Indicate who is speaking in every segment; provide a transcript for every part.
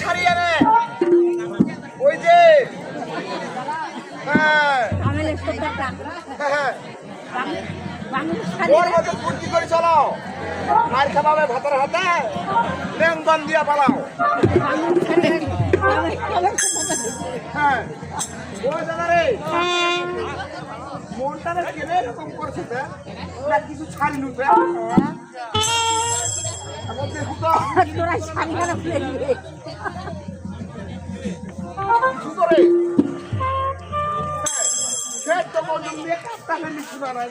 Speaker 1: ছাড়িয়ে নে ওই যে ওর মতো ফুর্তি করে চলাও মার খাবাবে ভাতের হাতে লেনদন দিয়া পালাও হ্যাঁ ওই দাদা রে মনটা কেনে এরকম করছে? না কিছু ছাড়ি নুতে আমার দেখু তো কিছু করে সে তো কোনো মেকআপটা ফেলি শোনা নাই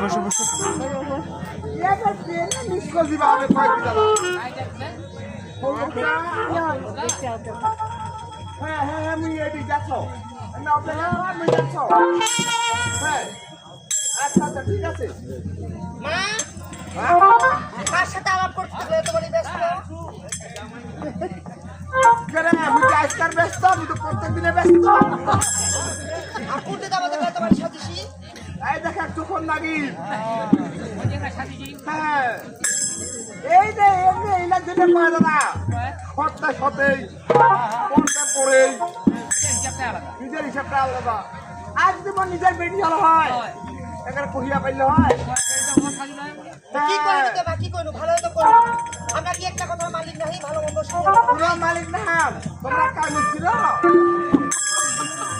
Speaker 2: বসে বসে।
Speaker 1: এটা ট্রেনে মিস করে দিবা আমি কয়েকদিন যাব হ্যাঁ হ্যাঁ হ্যাঁ মুই এটি যাচ্ছ না মুই যাচ্ছ হ্যাঁ আচ্ছা আচ্ছা ঠিক আছে হ্যাঁ? কেরে, আমি কি আজকাল ব্যস্ত আমি তো প্রত্যেক দিনে ব্যস্ত এই দেখ একটু ফোন হ্যাঁ এই যে এমনি এই না যেতে পারে দাদা সতেই পরেই নিজের হিসাবটা আলাদা। আজ তোমার নিজের বেটি হলো হয়। এখানে কহিয়া পাইলে হয়।
Speaker 3: কি করবি তো বা করব ভালো তো করব আমরা কি একটা কথা মালিক নাহি? ভালো মন্দ
Speaker 1: পুরো মালিক না। তোমরা কাজ ছিল?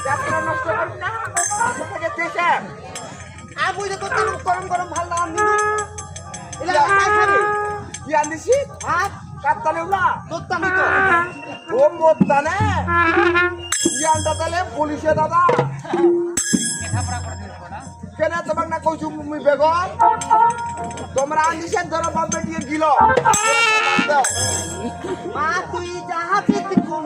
Speaker 1: যাত্রা নষ্ট করি না। থেকে দেশে
Speaker 3: বুঝতে করতে গরম গরম ভালো না আমি
Speaker 1: আনিছি ভাত কাটতালে উলা।
Speaker 3: করতাম তো।
Speaker 1: ও মোদ্দানে ইয়ানটা তাহলে পুলিশে দাদা। কেন তোমাক না কইছু মুই বেগন তোমরা আনিছেন ধরো বাম্বে দিয়ে গিল।
Speaker 3: মা তুই যাহা চিত কম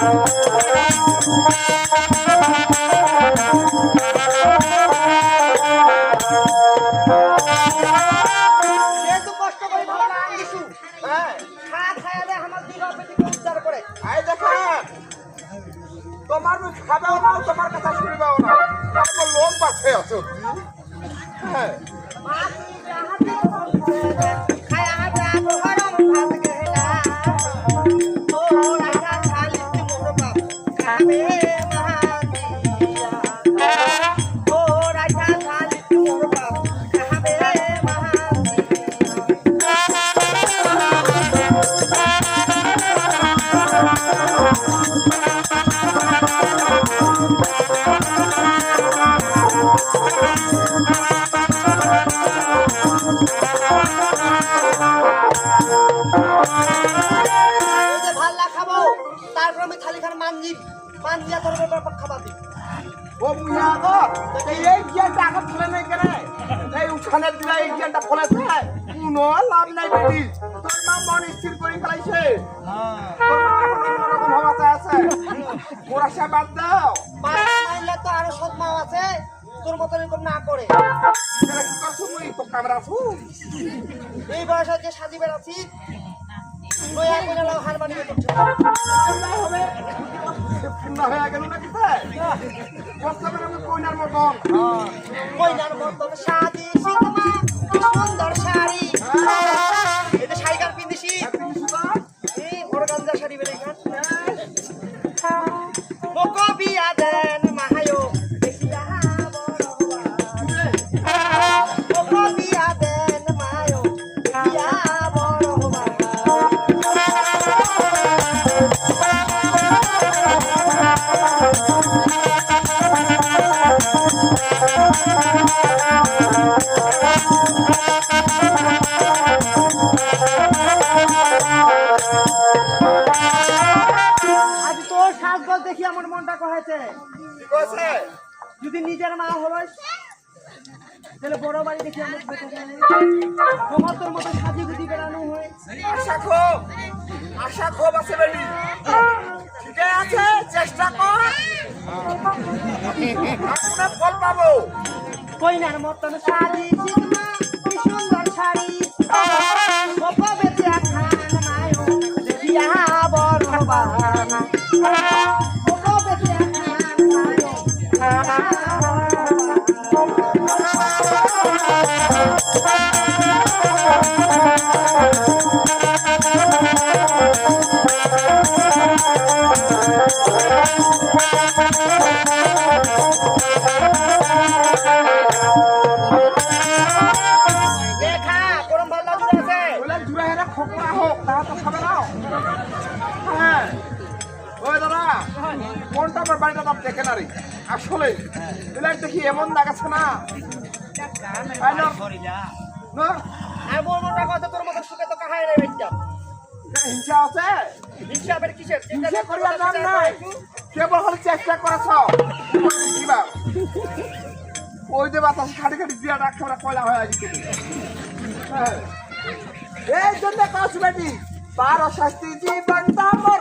Speaker 3: Música মানজিয়া ধরবে তারপর
Speaker 1: ও মুইয়া গো এই এই জ্ঞানটা আগত নাই কেন? এই উঠানের দিলা এই জ্ঞানটা ফলেছে? কোনো লাভ নাই বেটি। তোর মা মন স্থির করে ফেলাইছে। মা আছে। সে বাদ দাও।
Speaker 3: মাছ তো আরও সৎ মাও আছে। তোর মতো এরকম না করে।
Speaker 1: কি করছ মুই? তো ক্যামেরা
Speaker 3: এই বয়সে যে সাজি বেড়াচ্ছি
Speaker 1: কইনার মতন।
Speaker 3: কইনার মতো সাজি শীতমা হলো তাহলে বড় বাড়ি দেখে তোমার তোর মতো সাজি গুজি বেড়ানো হয়।
Speaker 1: আশা খুব আশা খুব আছে বেটি ঠিক আছে চেষ্টা কর। আমরা ফল পাবো।
Speaker 3: কইনার মতন শাড়ি সুন্দর শাড়ি। দেখে
Speaker 1: না রে আসলে এলাক দেখি এমন লাগাচ্ছে না।
Speaker 3: আর কথা তোর মতো সুখে তো কাহাই রে
Speaker 1: হিংসা আছে?
Speaker 3: হিসাবের কিসের?
Speaker 1: হিংসা করিবার নাম নাই। কেবল হলে চেষ্টা করেছ ওই যে বাতাস খাটি খাটি বিয়াটা একেবারে কয়লা হয়ে গেছে। এই জন্য কাজ বেটি বারো শাস্তি জীবনটা মোর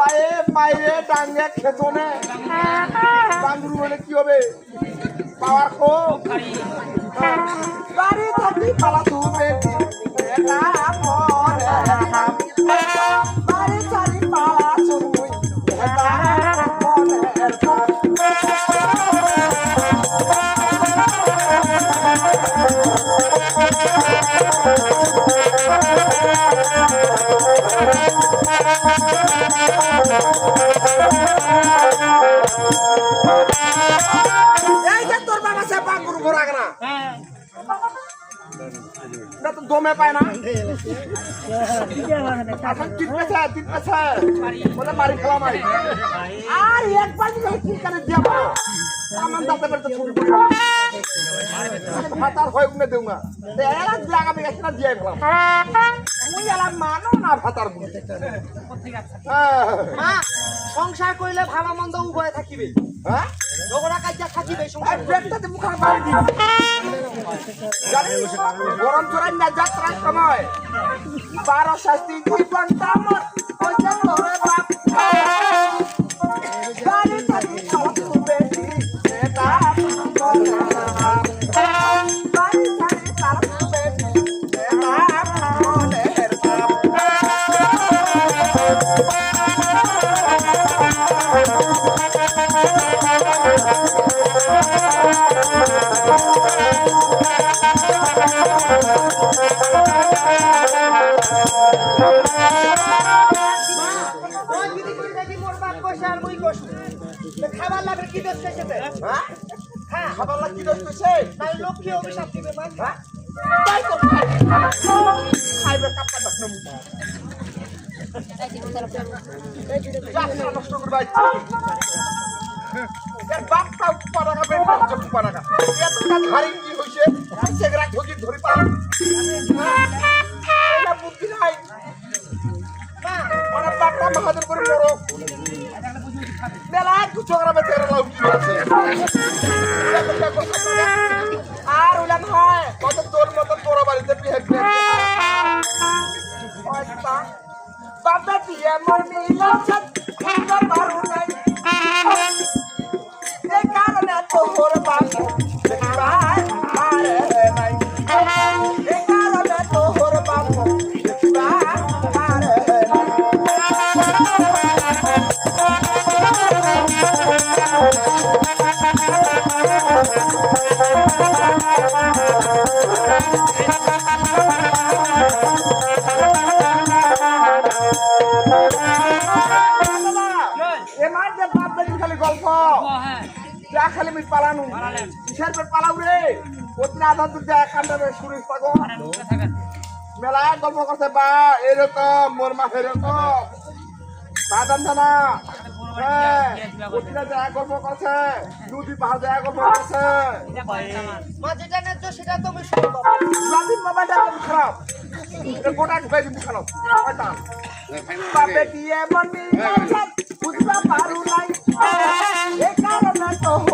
Speaker 1: পায়ে মায়ে ডাঙ্গে খেতনে বাঙ্গুরু হলে কি হবে? পাওয়ার বাড়ি থাকি পালা তুমি এটা দমে পায় না আর একবার ভাতার হয় উনে দেউঙ্গা এরা লাগাবে গেছে না দিয়ে গেলাম। মুই এলা মানো না ভাতার হ্যাঁ।
Speaker 3: সংসার করিলে ভালো মন্দ উভয় থাকিবে।
Speaker 1: হ্যাঁ?
Speaker 3: ঝগড়া কাজা থাকিবে
Speaker 1: এই
Speaker 3: সংসার।
Speaker 1: ব্রেকটাতে মুখার মারি দিই গরম চড়াই না যাত্রার সময়। বারো শাস্তি জীবন বাপ।
Speaker 3: খাবার লাগবে কি দোষ কইছে
Speaker 1: হ্যাঁ?
Speaker 3: হ্যাঁ
Speaker 1: খাবার লাগি কি দোষ?
Speaker 3: তাই লক্ষ্মী অভিশাপ দিবে
Speaker 1: হ্যাঁ? তাই তো খাইবে কাপটা দশ নম্বর। যাত্রা নষ্ট করবে আজকে। এর বাপটা পারাগা বের করছে পারাগা। এতটা ধারিং কি হইছে? সেগরা ঠকি ধরি পা। এটা বুদ্ধি নাই।
Speaker 3: মা
Speaker 1: ওরা বাপটা মাহাজন করে বড়। মেলায় কিছু করা বেঁচে গেল কি আছে? আর উলান হয় কত তোর মতো বড় বাড়িতে করে হয়তো বাবা দিয়ে মোর মিল আমি পালানু। কিসের পর পালাউ রে? ওদিন আধা দূর যা কান্দাবে সুরেশ পাগল। মেলা গল্প করছে বা এরকম মোর মা এরকম বাদাম দানা। হ্যাঁ ওদিনে যা গল্প করছে দুদি পাহাড় যা গল্প করছে।
Speaker 3: মা যেটা ন্যায্য সেটা তো আমি শুনব
Speaker 1: লাদিন মোবাইলটা খারাপ গোটা ঢুকাই দিবি খানো বাপে দিয়ে মনি বুঝবা পারু নাই। এ কারণে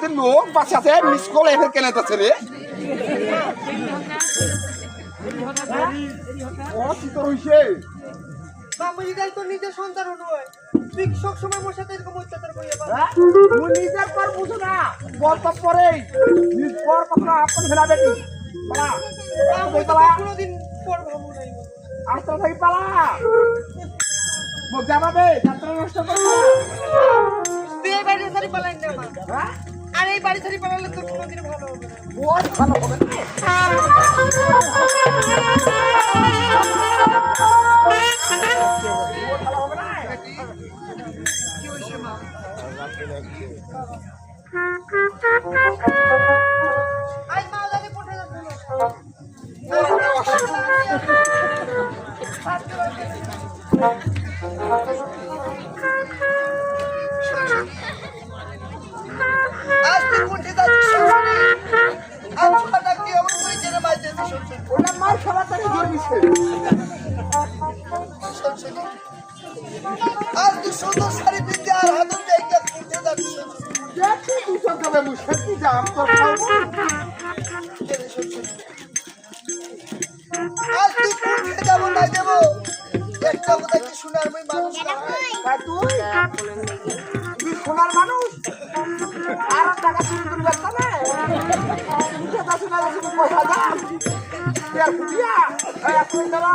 Speaker 1: ওদের লোক বাঁচাছে মিস কল এফের কেনে যাচ্ছে রে ও কি হইছে?
Speaker 4: তোর নিজের সন্তান নয়। তুই সব সময় মোর সাথে এরকম অত্যাচার করিয়া পার
Speaker 1: হ্যাঁ? নিজের পর বুঝো না। বল তো পরেই। নিজ পর কথা আপন ফেলা বেটি পালা।
Speaker 4: আমি
Speaker 1: পালা।
Speaker 4: কোনোদিন পর ভাবু নাই
Speaker 1: আস্তে থাকি পালা। মোক জানাবে যাত্রা নষ্ট করবে
Speaker 4: তুই পালাই না মা।
Speaker 1: হ্যাঁ?
Speaker 4: আর এই বাড়ি ছাড়ি পালালে তোর কোনোদিন ভালো হবে
Speaker 1: ভালো হবে বহুত ভালো হবে না
Speaker 4: আই মা লাগে পটে যাব আজ তুই কোনটি যাচ্ছিস আমি কথা কি এমন করে জেনে মাইতেছি শুনছি
Speaker 1: ওটা মার খাবার তাকে জোর দিচ্ছে
Speaker 4: তুই? সুন্দর শাড়ি পিনতে আর হাতুন দেখে কোনটি যাচ্ছিস
Speaker 1: দেখি দুশো খাবে মুসে কি জাম তোর খাব
Speaker 4: আজ তুই কোনটি যাব না যাব একটা আমি মানুষ
Speaker 1: পয়সা দাম তেল ফুটিয়া এই এখন দাঁড়া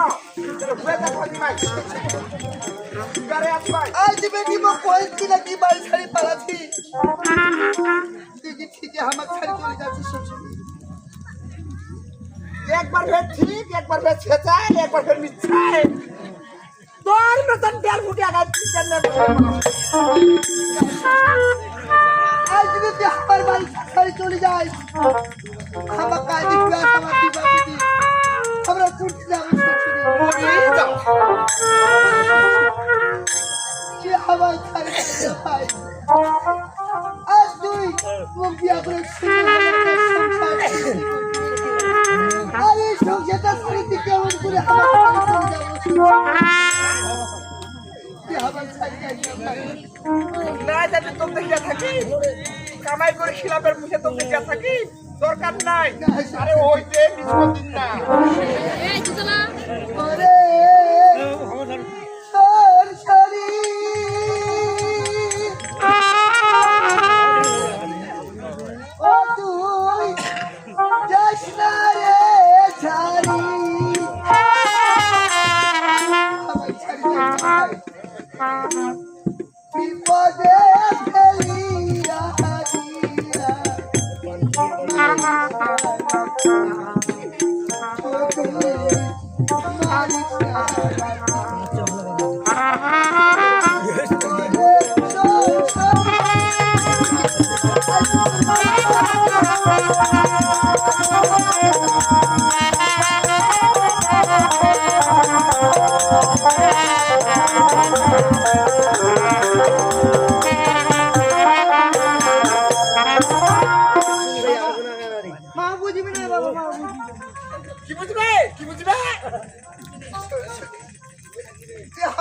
Speaker 1: ঘুরে দেখো দিমাই গাড়ি আসবাই
Speaker 4: আজ বেটি মো কইছি না কি বাড়ি ছাড়ি পালাছি তুই কি ঠিকই আমার ছাড়ি চলে যাচ্ছিস
Speaker 1: একবার ফের ঠিক, একবার ফের ছেঁচায় একবার ফের মিথ্যায় তোর মতন তেল গাছ
Speaker 4: আজ যদি আমার বাড়ি ছাড়ি চলে যাই আমার কাজে তুই আমার কি বাকি আমরা কুটি যাব কি আমার চলে যাই। আজ তুই মুখ দিয়া করে আর সংসারটা ছাড়ি তুই কেমন করে আমার ছাড়ি চলে যাব। তুই আমার যাই
Speaker 1: না যাতে তোর দেখিয়া থাকি। কামাই করে খিলাপের মুখে তোর দেখিয়া থাকি। দরকার নাই। আরে ওই যে না।
Speaker 4: ওরে সরসরি ও তুই যাস না রে ছাড়ি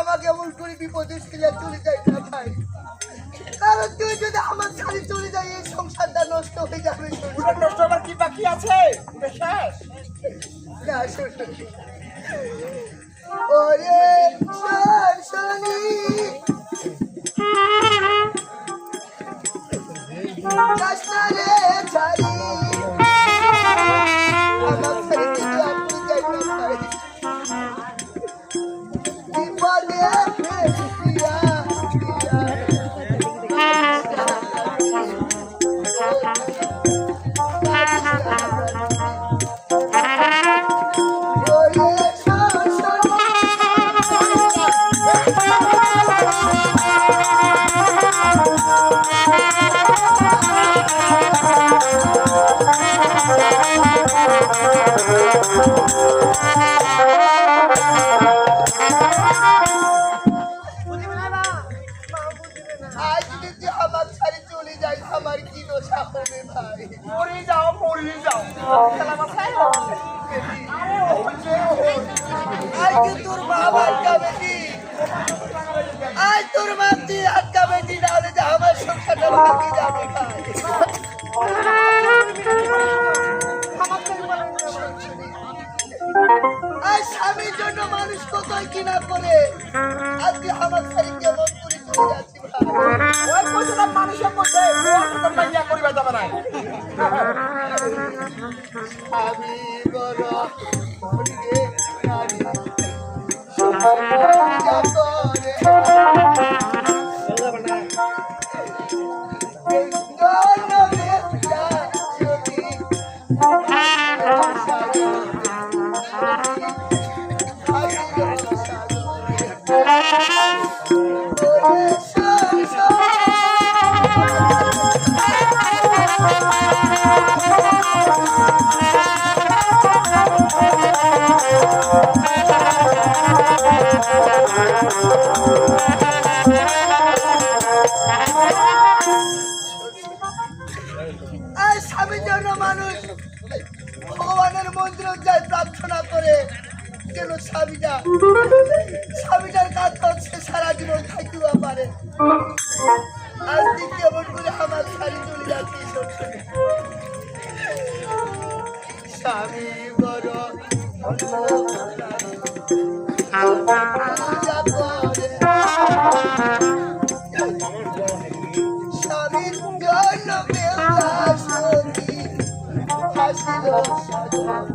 Speaker 4: আমাকে এমন করে বিপদে ফেলে চলে যাই না ভাই। কারণ তুই যদি আমার ছাড়ি চলে যাই এই সংসারটা নষ্ট হয়ে যাবে।
Speaker 1: নষ্ট আমার কি বাকি আছে?
Speaker 4: না, স্বামী বড় স্বামী জন্মে হাসিল সদা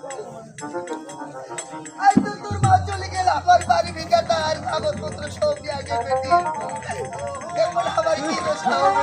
Speaker 4: Oh,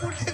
Speaker 4: people